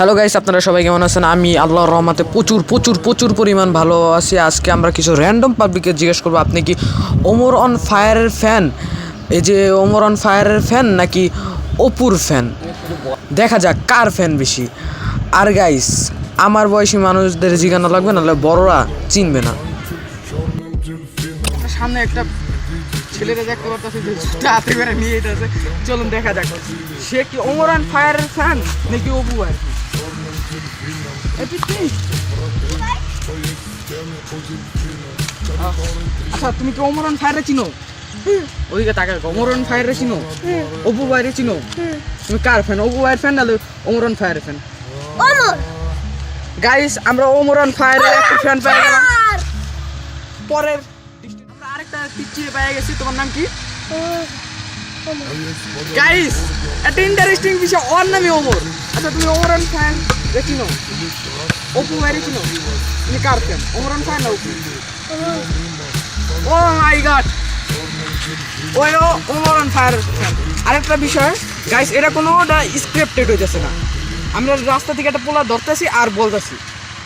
Hello guys আপনারা সবাই কেমন আছেন? আমি আল্লাহর রহমাতে প্রচুর প্রচুর প্রচুর পরিমাণ ভালো আছি। আজকে আমরা কিছু র্যান্ডম পাবলিককে জিজ্ঞেস করব, আপনি কি ওমর অন ফায়ারের ফ্যান এই যে ওমর অন ফায়ারের ফ্যান নাকি অপুর ফ্যান দেখা যাক, কার ফ্যান বেশি? আর গাইস আমার বয়সী মানুষদের জিজ্ঞাসা লাগবে, নাহলে বড়রা চিনবে না। সামনে একটা ছেলেরা দেখতে পারতেছে যে জুতা হাতে করে নিয়ে যেতেছে চলুন দেখা যাক। সে কি ওমরান ফায়ারের ফ্যান নাকি অপু আর আচ্ছা তুমি কি ওমরান ফায়ারে চিনো? ওদিকে তাকে ওমরান ফায়ারে চিনো? অপু ভাইরে চিনো? তুমি কার ফ্যান অপু ভাইয়ের ফ্যান নাহলে ওমরান ফায়ারের ফ্যান গাইস আমরা ওমরান ফায়ারের একটা ফ্যান পেয়ে গেলাম। পরের আরেকটা টিচি পেয়ে গেছি। তোমার নাম কি? গাইস একটা ইন্টারেস্টিং বিষয়। ওর নামই ওমর। আচ্ছা তুমি ওমরান ফ্যান চিনো? অপু ভাইরে চিনো? তুমি কার ফ্যান ওমরান ফ্যান না অপু? ও মাই গড ওই ও ওমরান ফায়ার ফ্যান আরেকটা বিষয় গাইস এটা কোনোটা স্ক্রিপ্টেড হয়ে হইতেছে না। আমরা রাস্তা থেকে একটা পোলা ধরতেছি আর বলতেছি।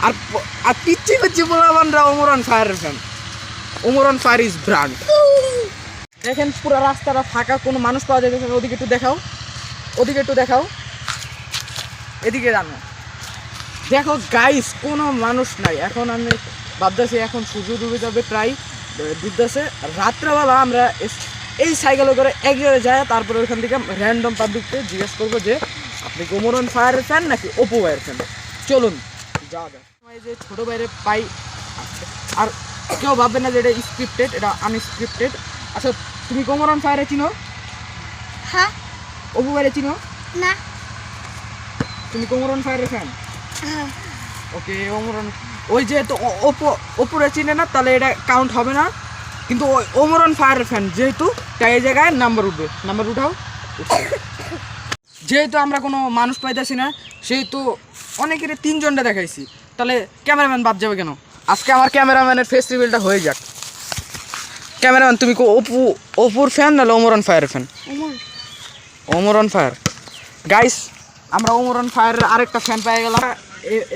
আর আর পিচ্ছি পিচ্ছি পোলা বানরা ওমরান ফায়ারের ফ্যান ওমরান ইজ ব্র্যান্ড দেখেন পুরো রাস্তাটা ফাঁকা, কোনো মানুষ পাওয়া না। ওদিকে একটু দেখাও। ওদিকে একটু দেখাও। এদিকে জানো দেখো গাইস কোনো মানুষ নাই। এখন আমি ভাবতেছি, এখন সূর্য ডুবে যাবে প্রায়, ডুবতেছে। রাত্রেবেলা আমরা এই সাইকেলে করে এক জায়গায় যাই তারপরে ওইখান থেকে র্যান্ডম পাবলিককে জিজ্ঞেস করব যে, আপনি কি ওমরন ফায়ারের ফ্যান নাকি ওপো ভাইয়ের ফ্যান চলুন, যাওয়া যাক। যে ছোটো বাইরে পাই আর কেউ ভাববে না যে এটা স্ক্রিপ্টেড এটা আনস্ক্রিপ্টেড আচ্ছা তুমি কোমরন ফায়ারে চিনো? হ্যাঁ। অপু ভাইরে চিনো? না। তুমি কোমরন ফায়ারের ফ্যান হ্যাঁ। ওকে ওমরন ওই যেহেতু ও- ওপো ওপরে চিনে না তাহলে এটা কাউন্ট হবে না। কিন্তু ওই ওমরন ফায়ার ফ্যান যেহেতু তাই এই জায়গায় নাম্বার উঠবে। নাম্বার উঠাও। যেহেতু আমরা কোনো মানুষ পাইতেছি না সেহেতু অনেকের তিনজনটা দেখাইছি। তাহলে ক্যামেরাম্যান বাদ যাবে কেন? আজকে আমার ক্যামেরাম্যানের ফেস রিভিলটা হয়ে যাক। ক্যামেরাম্যান তুমি কো অপু অপুর ফ্যান নাহলে ওমরন ফায়ারের fan Omar. On fire guys আমরা ওমর অন ফায়ারের আরেকটা ফ্যান পেয়ে গেলাম।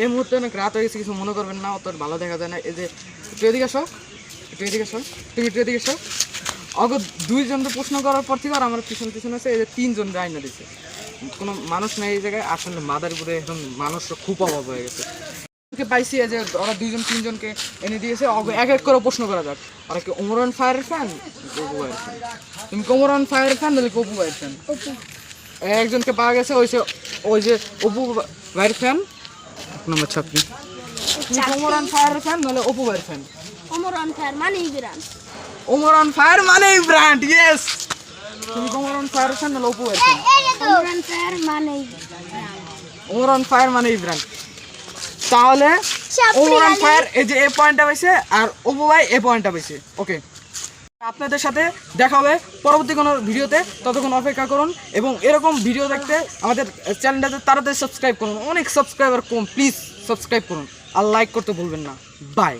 এই মুহূর্তে অনেক রাত হয়ে গেছে কিছু মনে করবেন না অত ভালো দেখা যায় না। এই যে একটু এদিকে আসো একটু এদিকে আসো তুমি একটু এদিকে আসো। অগ দুইজন তো প্রশ্ন করার পর থেকে আর আমার পিছন পিছন আছে এই যে তিনজন রাইনা দিছে কোনো মানুষ নাই এই জায়গায় আসলে মাদারীপুরে এখন মানুষের খুব অভাব হয়ে গেছে। কে পাইছি যে ওরা দুইজন তিনজনকে এনে দিয়েছে। এক এক করে প্রশ্ন করা যাক। ওরা কি ওমরন ফায়ার ফ্যান কপু ভাইয়ের ফ্যান তুমি কোমরন ফায়ারের ফ্যান নাহলে কপু ভাইয়ের ফ্যান অপু একজনকে পাওয়া গেছে ওই যে ওই যে অপু ভাইয়ের ফ্যান এক নম্বর ছাত্রী। তুমি কোমরান ফায়ার ফ্যান নাহলে অপু ভাইয়ের ফ্যান অমর অন ফায়ার মানে বিরান ওমরান ফায়ার মানে ব্র্যান্ড ইয়েস তুমি কোমরান ফায়ার ফ্যান নাহলে অপু ভাইয়ের ফ্যান অমর অন ফায়ার মানে ওমরান ফায়ার মানে ব্র্যান্ড তাহলে ফায়ার এই যে এ পয়েন্টটা পাইছে আর অপু ভাই এ পয়েন্টটা পাইছে। ওকে। আপনাদের সাথে দেখা হবে পরবর্তী কোনো ভিডিওতে। ততক্ষণ অপেক্ষা করুন এবং এরকম ভিডিও দেখতে আমাদের চ্যানেলটাতে তাড়াতাড়ি সাবস্ক্রাইব করুন। অনেক সাবস্ক্রাইবার কম প্লিজ সাবস্ক্রাইব করুন। আর লাইক করতে ভুলবেন না। বাই